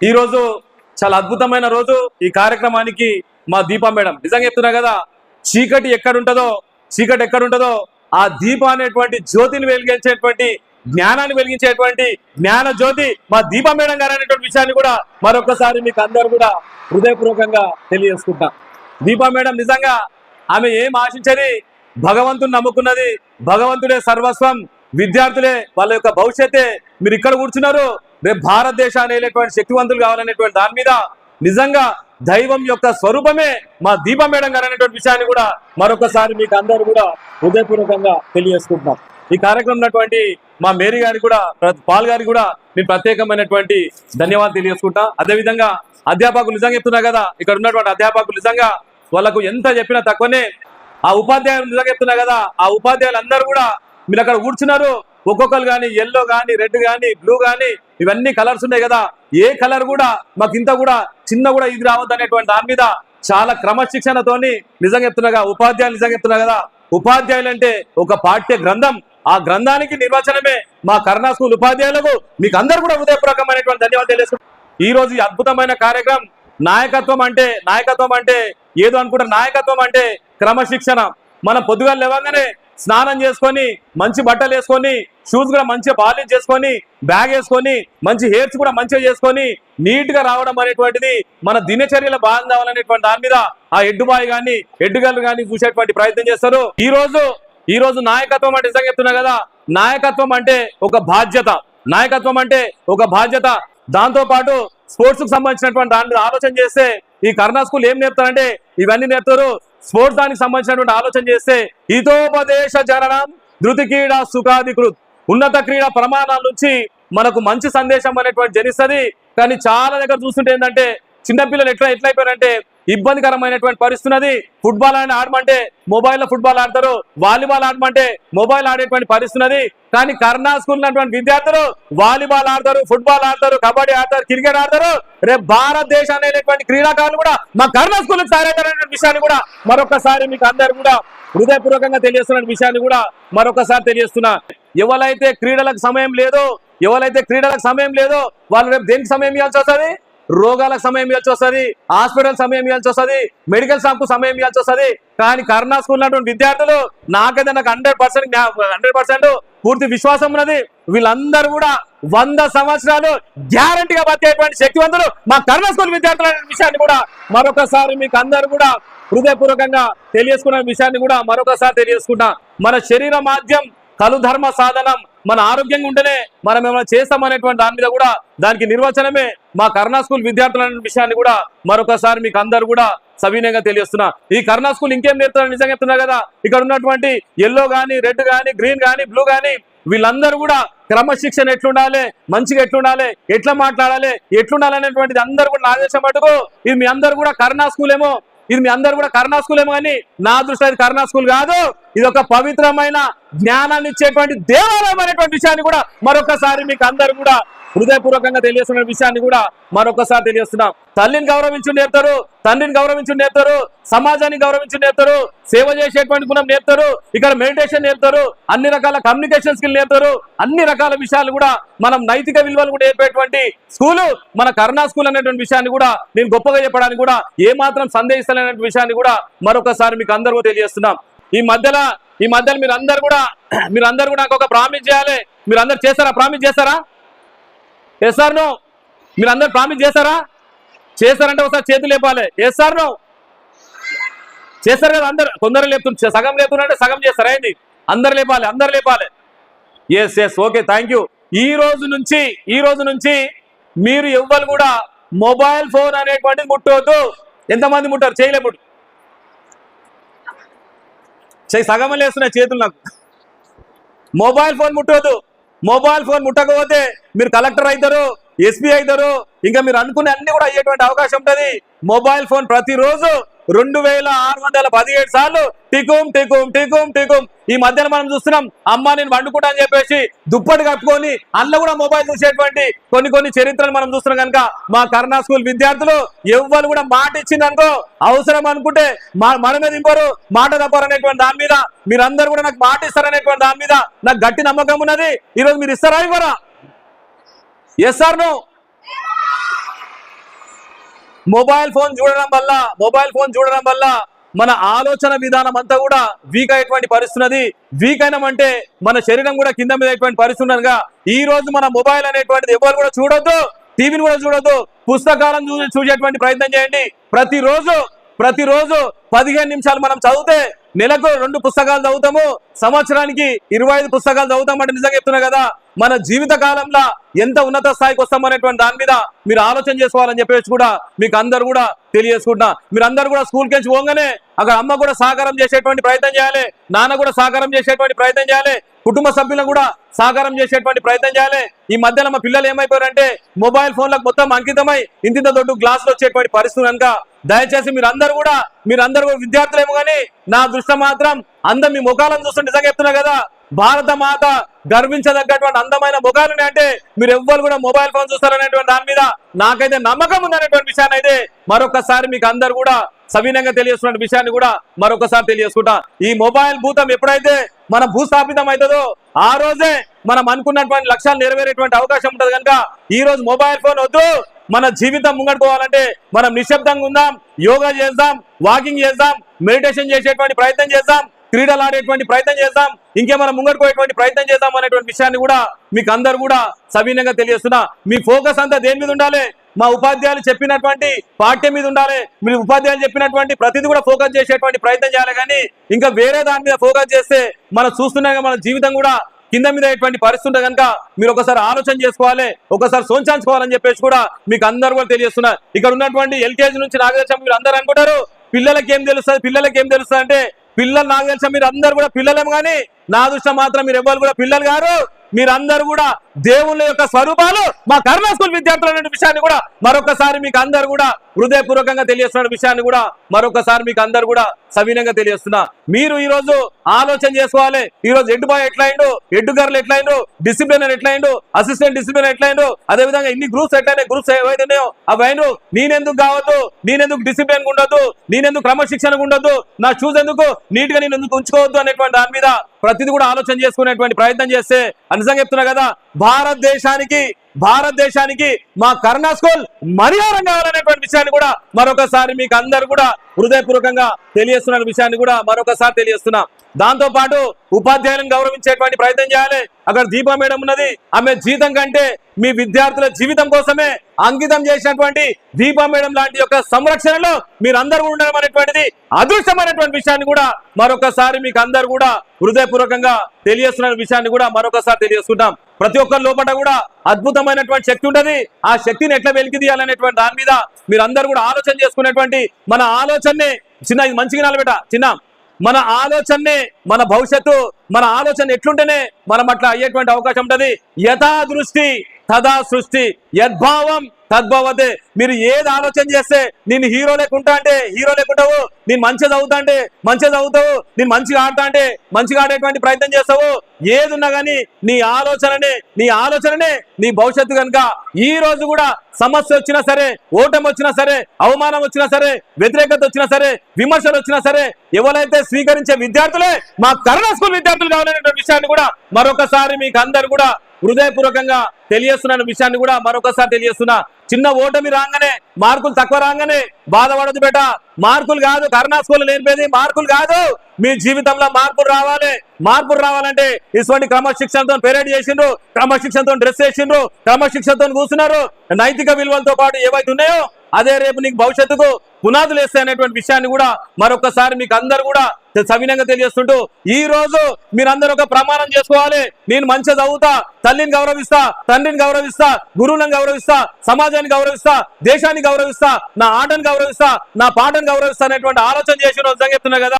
ఈరోజు చాలా అద్భుతమైన రోజు ఈ కార్యక్రమానికి మా దీపా మేడం. నిజంగా చెప్తున్నా కదా చీకటి ఎక్కడుంటుందో చీకటి ఎక్కడుంటుందో ఆ దీప అనేటువంటి జ్యోతిని వెలిగించేటువంటి జ్ఞానాన్ని వెలిగించేటువంటి జ్ఞాన జ్యోతి మా దీప మేడం గారు అనేటువంటి విషయాన్ని కూడా మరొకసారి మీకు అందరు కూడా హృదయపూర్వకంగా తెలియజేసుకుంటా. దీపా మేడం నిజంగా ఆమె ఏం ఆశించని భగవంతుని నమ్ముకున్నది భగవంతుడే సర్వస్వం విద్యార్థులే వాళ్ళ యొక్క భవిష్యత్తే మీరు ఇక్కడ కూర్చున్నారు రేపు భారతదేశాన్ని వెళ్ళేటువంటి శక్తివంతులు కావాలనేటువంటి దాని మీద నిజంగా దైవం యొక్క స్వరూపమే మా దీపం మేడం గారు అనేటువంటి విషయాన్ని కూడా మరొకసారి మీకు అందరూ కూడా హృదయపూర్వకంగా తెలియజేసుకుంటున్నాం. ఈ కార్యక్రమం ఉన్నటువంటి మా మేరీ గారికి కూడా పాల్ గారికి కూడా నేను ప్రత్యేకమైనటువంటి ధన్యవాదాలు తెలియజేసుకుంటా. అదేవిధంగా అధ్యాపకులు నిజంగా చెప్తున్నా కదా ఇక్కడ ఉన్నటువంటి అధ్యాపకులు నిజంగా వాళ్ళకు ఎంత చెప్పినా తక్కువనే. ఆ ఉపాధ్యాయులు నిజంగా చెప్తున్నా కదా ఆ ఉపాధ్యాయులు అందరూ కూడా మీరు అక్కడ కూర్చున్నారు. ఒక్కొక్కరు కానీ ఎల్లో కానీ రెడ్ కానీ బ్లూ కానీ ఇవన్నీ కలర్స్ ఉన్నాయి కదా. ఏ కలర్ కూడా మాకు ఇంత కూడా చిన్న కూడా ఇది రావద్దు అనేటువంటి దాని మీద చాలా క్రమశిక్షణతోని నిజంగా చెప్తున్నాగా ఉపాధ్యాయులు నిజంగా చెప్తున్నా కదా ఉపాధ్యాయులు అంటే ఒక పాఠ్య గ్రంథం. ఆ గ్రంథానికి నిర్వచనమే మా కర్ణా స్కూల్ ఉపాధ్యాయులకు. మీకు అందరు కూడా హృదయపూర్వకమైనటువంటి ధన్యవాదాలు తెలియజేసుకుంటున్నాను. ఈ రోజు ఈ అద్భుతమైన కార్యక్రమం నాయకత్వం అంటే నాయకత్వం అంటే ఏదో అనుకుంటారు నాయకత్వం అంటే క్రమశిక్షణ. మనం పొద్దుగా లేవగానే స్నానం చేసుకొని మంచి బట్టలు వేసుకొని షూస్ కూడా మంచిగా పాలిష్ చేసుకొని బ్యాగ్ వేసుకొని మంచి హెయిర్స్ కూడా మంచిగా చేసుకొని నీట్గా రావడం అనేటువంటిది మన దినచర్యల భాగం కావాలనేటువంటి దాని మీద ఆ ఎడ్డు బాయ్ ఎడ్డుగల్లు కానీ చూసేటువంటి ప్రయత్నం చేస్తారు. ఈ రోజు ఈ రోజు నాయకత్వం అంటే నిజంగా చెప్తున్నా కదా నాయకత్వం అంటే ఒక బాధ్యత. నాయకత్వం అంటే ఒక బాధ్యత. దాంతో పాటు స్పోర్ట్స్కు సంబంధించినటువంటి దాని మీద ఆలోచన చేస్తే ఈ కర్ణా స్కూల్ ఏం నేర్పుతారంటే ఇవన్నీ నేర్పుతారు. స్పోర్ట్స్ దానికి సంబంధించినటువంటి ఆలోచన చేస్తే హితోపదేశ జననం ధృతి క్రీడా సుఖాధికృత్. ఉన్నత క్రీడ ప్రమాణాల నుంచి మనకు మంచి సందేశం అనేటువంటి జనిస్తుంది. కానీ చాలా దగ్గర చూస్తుంటే ఏంటంటే చిన్నపిల్లలు ఎట్లా ఎట్లా అయిపోయారంటే ఇబ్బందికరమైనటువంటి పరిస్థితున్నది. ఫుట్బాల్ అని ఆడమంటే మొబైల్లో ఫుట్బాల్ ఆడతారు. వాలీబాల్ ఆడమంటే మొబైల్ ఆడేటువంటి పరిస్థితున్నది. కానీ కర్ణా స్కూల్ ఉన్నటువంటి విద్యార్థులు వాలీబాల్ ఆడతారు ఫుట్బాల్ ఆడతారు కబడ్డీ ఆడతారు క్రికెట్ ఆడతారు. రేపు భారతదేశాన్ని అనేటువంటి క్రీడాకారులు కూడా మా కర్ణా స్కూల్ తయారవుతారనే విషయాన్ని కూడా మరొకసారి మీకు అందరు కూడా హృదయపూర్వకంగా తెలియస్తున్న విషయాన్ని కూడా మరొకసారి తెలియస్తున్నా ఎవరైతే క్రీడలకు సమయం లేదో ఎవరైతే క్రీడలకు సమయం లేదో వాళ్ళు రేపు దేనికి సమయం ఇవ్వాల్సి వస్తుంది? రోగాలకు సమయం ఇవ్వాల్సి వస్తుంది హాస్పిటల్ సమయం ఇవ్వాల్సి వస్తుంది మెడికల్ షాప్కు సమయం ఇవ్వాల్సి వస్తుంది. కానీ కరోనా స్కూల్ ఉన్నటువంటి విద్యార్థులు నాకైతే నాకు హండ్రెడ్ పర్సెంట్ హండ్రెడ్ పర్సెంట్ పూర్తి విశ్వాసం ఉన్నది. వీళ్ళందరూ కూడా వంద సంవత్సరాలు గ్యారంటీగా బతికేటువంటి శక్తివంతులు మా కరోనా స్కూల్ విద్యార్థుల విషయాన్ని కూడా మరొకసారి మీకు అందరూ కూడా హృదయపూర్వకంగా తెలియజేసుకున్న విషయాన్ని కూడా మరొకసారి తెలియజేసుకుంటా మన శరీర మాధ్యం కలుధర్మ సాధనం మన ఆరోగ్యంగా ఉంటేనే మనం ఏమైనా చేస్తామనేటువంటి దాని మీద కూడా దానికి నిర్వచనమే మా కర్ణా స్కూల్ విద్యార్థుల విషయాన్ని కూడా మరొకసారి మీకు అందరు కూడా సవినయంగా తెలియస్తున్నా ఈ కర్ణా స్కూల్ ఇంకేం నేర్పుతున్నా నిజంగా చెప్తున్నా కదా ఇక్కడ ఉన్నటువంటి ఎల్లో గానీ రెడ్ గానీ గ్రీన్ గానీ బ్లూ గానీ వీళ్ళందరూ కూడా క్రమశిక్షణ ఎట్లుండాలి మంచిగా ఎట్లుండాలి ఎట్లా మాట్లాడాలి ఎట్లుండాలి అనేటువంటిది అందరూ కూడా నా దేశం మటుకు. ఇది మీ అందరు కూడా కర్ణా స్కూల్ ఏమో ఇది మీ అందరు కూడా కర్ణా స్కూల్ ఏమో కానీ నా దృష్టిలో ఇది కర్ణా స్కూల్ కాదు. ఇది ఒక పవిత్రమైన జ్ఞానాన్ని ఇచ్చేటువంటి దేవాలయం అనేటువంటి విషయాన్ని కూడా మరొకసారి మీకు అందరు కూడా హృదయపూర్వకంగా తెలియస్తున్న విషయాన్ని కూడా మరొకసారి తెలియస్తున్నాం తల్లిని గౌరవించు నేర్తారు తండ్రిని గౌరవించు నేర్తారు సమాజాన్ని గౌరవించు నేర్తారు సేవ చేసేటువంటి గుణం నేర్తారు ఇక్కడ మెడిటేషన్ నేర్తారు అన్ని రకాల కమ్యూనికేషన్ స్కిల్ నేర్తారు అన్ని రకాల విషయాలు కూడా మనం నైతిక విలువలు కూడా నేర్పేటువంటి స్కూలు మన కరుణా స్కూల్ అనేటువంటి విషయాన్ని కూడా నేను గొప్పగా చెప్పడానికి కూడా ఏ మాత్రం సందేహిస్తలేనటువంటి విషయాన్ని కూడా మరొకసారి మీకు అందరూ తెలియజేస్తున్నాం. ఈ మధ్యలో ఈ మధ్యలో మీరు అందరు కూడా మీరు అందరు కూడా నాకు ఒక ప్రామిస్ చేయాలి. మీరు అందరు చేస్తారా? ప్రామిస్ చేస్తారా? ఎస్ సార్ నో మీరు అందరు ప్రామిస్ చేస్తారా చేశారంటే ఒకసారి చేతులు లేపాలి. ఎస్ సార్ నో చేస్తారు కదా అందరు? కొందరు లేపుతున్నారు సగం లేపుతున్నారంటే సగం చేస్తారు. అయింది అందరు లేపాలి అందరు లేపాలి. Yes yes okay thank you ఈ రోజు నుంచి ఈ రోజు నుంచి మీరు ఎవ్వరు కూడా మొబైల్ ఫోన్ అనేటువంటిది ముట్టవద్దు ఎంతమంది ముట్టారు? చేయలేపుడు చేయి సగం లేస్తున్నాయి చేతులు నాకు. మొబైల్ ఫోన్ ముట్టవద్దు మొబైల్ ఫోన్ ముట్టకపోతే మీరు కలెక్టర్ అవుతారు ఎస్పీ అవుతారు ఇంకా మీరు అనుకునే అన్ని కూడా అయ్యేటువంటి అవకాశం ఉంటుంది. మొబైల్ ఫోన్ ప్రతిరోజు రెండు వేల ఆరు వందల పదిహేడు సార్లు టికుం టికుం టికుం టికుం. ఈ మధ్యన మనం చూస్తున్నాం అమ్మ నేను వండుకుంటా అని చెప్పేసి దుప్పటి కట్టుకొని అందులో కూడా మొబైల్ చూసేటువంటి కొన్ని కొన్ని చరిత్రలు మనం చూస్తున్నాం కనుక. మా కర్ణా స్కూల్ విద్యార్థులు ఎవ్వరు కూడా మాట ఇచ్చిందనుకో అవసరం అనుకుంటే మా మీద ఇంకోరు మాట తప్పరు అనేటువంటి దాని మీద. మీరందరూ కూడా నాకు మాట ఇస్తారనేటువంటి దాని మీద. నాకు గట్టి నమ్మకం ఉన్నది. ఈరోజు మీరు ఇస్తారా ఇవ్వరా? ఎస్ సార్ నువ్వు మొబైల్ ఫోన్ చూడడం వల్ల మొబైల్ ఫోన్ చూడడం వల్ల మన ఆలోచన విధానం అంతా కూడా వీక్ అయ్యేటువంటి పరిస్థితున్నది. వీక్ అయినామంటే మన శరీరం కూడా కింద మీద అయ్యేటువంటి పరిస్థితి ఈ రోజు మన మొబైల్ అనేటువంటిది ఎవరు కూడా చూడొద్దు టీవీని కూడా చూడొద్దు పుస్తకాలను చూసి చూసేటువంటి ప్రయత్నం చేయండి. ప్రతిరోజు ప్రతిరోజు పదిహేను నిమిషాలు మనం చదివితే నెలకు రెండు పుస్తకాలు చదువుతాము. సంవత్సరానికి ఇరవై ఐదు పుస్తకాలు చదువుతామంటే నిజంగా చెప్తున్నా కదా. మన జీవిత కాలంలో ఎంత ఉన్నత స్థాయికి వస్తాం అనేటువంటి దాని మీద మీరు ఆలోచన చేసుకోవాలని చెప్పేసి కూడా మీకు అందరు కూడా తెలియజేసుకుంటున్నా. మీరు అందరు కూడా స్కూల్కి వెళ్ళి పోగానే అక్కడ అమ్మ కూడా సహకారం చేసేటువంటి ప్రయత్నం చేయాలి నాన్న కూడా సహకారం చేసేటువంటి ప్రయత్నం చేయాలి కుటుంబ సభ్యులను కూడా సహకారం చేసేటువంటి ప్రయత్నం చేయాలి. ఈ మధ్యన మా పిల్లలు ఏమైపోయారంటే మొబైల్ ఫోన్లకు మొత్తం అంకితమై ఇంతింత దొడ్డు గ్లాసులు వచ్చేటువంటి పరిస్థితులు కనుక దయచేసి మీరందరూ కూడా మీరు అందరు కూడా విద్యార్థులేమో కానీ నా దృష్టి మాత్రం అందరు మీ ముఖాలను చూస్తుంటే నిజంగా చెప్తున్నా కదా భారత మాత గర్వించదగ్గటువంటి అందమైన ముఖాలు అంటే మీరు ఎవ్వరు కూడా మొబైల్ ఫోన్ చూస్తారనేటువంటి దాని మీద నాకైతే నమ్మకం ఉందనేటువంటి విషయాన్ని అయితే మరొకసారి మీకు అందరు కూడా సవినంగా తెలియజేస్తున్న విషయాన్ని కూడా మరొకసారి తెలియజేసుకుంటా. ఈ మొబైల్ భూతం ఎప్పుడైతే మన భూస్థాపితం అవుతుందో ఆ రోజే మనం అనుకున్నటువంటి లక్ష్యాలు నెరవేరేటువంటి అవకాశం ఉంటుంది కనుక ఈ రోజు మొబైల్ ఫోన్ వద్దు. మన జీవితం ముంగడుకోవాలంటే మనం నిశ్శబ్దంగా ఉందాం యోగా చేద్దాం వాకింగ్ చేద్దాం మెడిటేషన్ చేసేటువంటి ప్రయత్నం చేద్దాం. క్రీడలు ఆడేటువంటి ప్రయత్నం చేద్దాం ఇంకేమైనా ముంగడుకోయేటువంటి ప్రయత్నం చేద్దాం అనేటువంటి విషయాన్ని కూడా మీకు అందరు కూడా సవీనంగా తెలియజేస్తున్నా. మీ ఫోకస్ అంతా దేని మీద ఉండాలి? మా ఉపాధ్యాయులు చెప్పినటువంటి పాఠ్యం మీద ఉండాలి. మీరు ఉపాధ్యాయులు చెప్పినటువంటి ప్రతిదీ కూడా ఫోకస్ చేసేటువంటి ప్రయత్నం చేయాలి కానీ ఇంకా వేరే దాని మీద ఫోకస్ చేస్తే మనం చూస్తున్నాగా మన జీవితం కూడా కింద మీద అయ్యేటువంటి పరిస్థితి కనుక మీరు ఒకసారి ఆలోచన చేసుకోవాలి ఒకసారి సోంచాంచుకోవాలని చెప్పేసి కూడా మీకు అందరు కూడా తెలియజేస్తున్నారు ఇక్కడ ఉన్నటువంటి ఎల్కేజీ నుంచి నాగదర్శనం మీరు అందరూ అనుకుంటారు పిల్లలకి ఏం తెలుస్తుంది పిల్లలకి ఏం తెలుస్తుంది అంటే పిల్లలు నాకు తెలుసా మీరు అందరు కూడా పిల్లలేం కానీ నా దృష్టి మాత్రం మీరు ఎవ్వరు కూడా పిల్లలు గారు మీరందరూ కూడా దేవుళ్ళ యొక్క స్వరూపాలు మా కర్ణ స్కూల్ విద్యార్థులు అనే విషయాన్ని కూడా మరొకసారి మీకు అందరు కూడా హృదయపూర్వకంగా తెలియస్తున్న విషయాన్ని కూడా మరొకసారి మీకు అందరు కూడా సవినంగా తెలియస్తున్నా మీరు ఈ రోజు ఆలోచన చేసుకోవాలి. ఈ రోజు ఎడ్డు బాయ్ ఎట్లయిండు? ఎడ్డు గర్లు ఎట్లయిండు? డిసిప్లినర్ ఎట్లయిండు? అసిస్టెంట్ డిసిప్లిన్ ఎట్లయిండు? అదే విధంగా ఇన్ని గ్రూప్స్ ఎట్లయినా గ్రూప్స్ ఏవైతున్నాయో అవైను నేనెందుకు కావద్దు? నేనెందుకు డిసిప్లిన్ ఉండొద్దు? నేనెందుకు క్రమశిక్షణ ఉండొద్దు? నా షూస్ ఎందుకు? నీట్గా నేను ఎందుకు ఉంచుకోవద్దు అనేటువంటి దాని మీద ప్రతిదీ కూడా ఆలోచన చేసుకునేటువంటి ప్రయత్నం చేస్తే అని నిజంగా చెప్తున్నా కదా భారతదేశానికి భారతదేశానికి మా కరుణా స్కూల్ మర్యాదం కావాలనేటువంటి విషయాన్ని కూడా మరొకసారి మీకు అందరు కూడా హృదయపూర్వకంగా తెలియస్తున్న విషయాన్ని కూడా మరొకసారి తెలియజేస్తున్నా. దాంతో పాటు ఉపాధ్యాయులను గౌరవించేటువంటి ప్రయత్నం చేయాలి. అక్కడ దీపా మేడం ఉన్నది. ఆమె జీతం కంటే మీ విద్యార్థుల జీవితం కోసమే అంకితం చేసినటువంటి దీపా మేడం లాంటి యొక్క సంరక్షణలో మీరందరూ ఉండడం అనేటువంటిది అదృష్టమైనటువంటి విషయాన్ని కూడా మరొకసారి మీకు అందరు కూడా హృదయపూర్వకంగా తెలియస్తున్న విషయాన్ని కూడా మరొకసారి తెలియజేసుకుంటాం. ప్రతి ఒక్కరి లోపల కూడా అద్భుతమైనటువంటి శక్తి ఉంటది ఆ శక్తిని ఎట్లా వెలికి తీయాలనేటువంటి దాని మీద మీరు అందరు కూడా ఆలోచన చేసుకునేటువంటి మన ఆలోచనే చిన్న ఇది మంచిగా నిలబెట్ట చిన్న. మన ఆలోచననే మన భవిష్యత్తు మన ఆలోచన ఎట్లుంటేనే మనం అట్లా అయ్యేటువంటి అవకాశం ఉంటది. యథా దృష్టి తదా సృష్టి యద్భావం తద్భవతే మీరు ఏది ఆలోచన చేస్తే నేను హీరో లేకుంటా అంటే హీరో లేకుంటావు నేను మంచిగా చదువుతా అంటే మంచిగా చదువుతావు నేను మంచిగా ఆడతా అంటే మంచిగా ఆడేటువంటి ప్రయత్నం చేస్తావు. ఏది ఉన్నా కానీ నీ ఆలోచననే నీ ఆలోచననే నీ భవిష్యత్తు కనుక ఈ రోజు కూడా సమస్య వచ్చినా సరే ఓటమి వచ్చినా సరే అవమానం వచ్చినా సరే వ్యతిరేకత వచ్చినా సరే విమర్శలు వచ్చినా సరే ఎవరైతే స్వీకరించే విద్యార్థులే మా కరుణ స్కూల్ విద్యార్థులు కావాలనేటువంటి విషయాన్ని కూడా మరొకసారి మీకు అందరు కూడా హృదయపూర్వకంగా తెలియస్తున్న విషయాన్ని కూడా మరొకసారి తెలియస్తున్నా చిన్న ఓటమి రాగానే మార్కులు తక్కువ రాగానే బాధపడదు బేట. మార్కులు కాదు కరుణా స్కూల్ నేర్పేది మార్కులు కాదు. మీ జీవితంలో మార్పులు రావాలి. మార్పులు రావాలంటే ఇటువంటి క్రమశిక్షణతో పెరేడ్ చేసిండ్రు క్రమశిక్షణతో డ్రెస్ వేసిండ్రు క్రమశిక్షణతో కూర్చున్నారు. నైతిక విలువలతో పాటు ఏవైతే ఉన్నాయో అదే రేపు నీకు భవిష్యత్తుకు పునాదులు వేస్తే అనేటువంటి విషయాన్ని కూడా మరొకసారి మీకు అందరు కూడా సవినంగా తెలియజేస్తుంటూ ఈ రోజు మీరందరూ ఒక ప్రమాణం చేసుకోవాలి. నేను మంచిగా చదువుతా తల్లిని గౌరవిస్తా తండ్రిని గౌరవిస్తా గురువులను గౌరవిస్తా సమాజాన్ని గౌరవిస్తా దేశాన్ని గౌరవిస్తా నా ఆటను గౌరవిస్తా నా పాటను గౌరవిస్తా అనేటువంటి ఆలోచన చేసిన రోజు చెప్తున్నా కదా.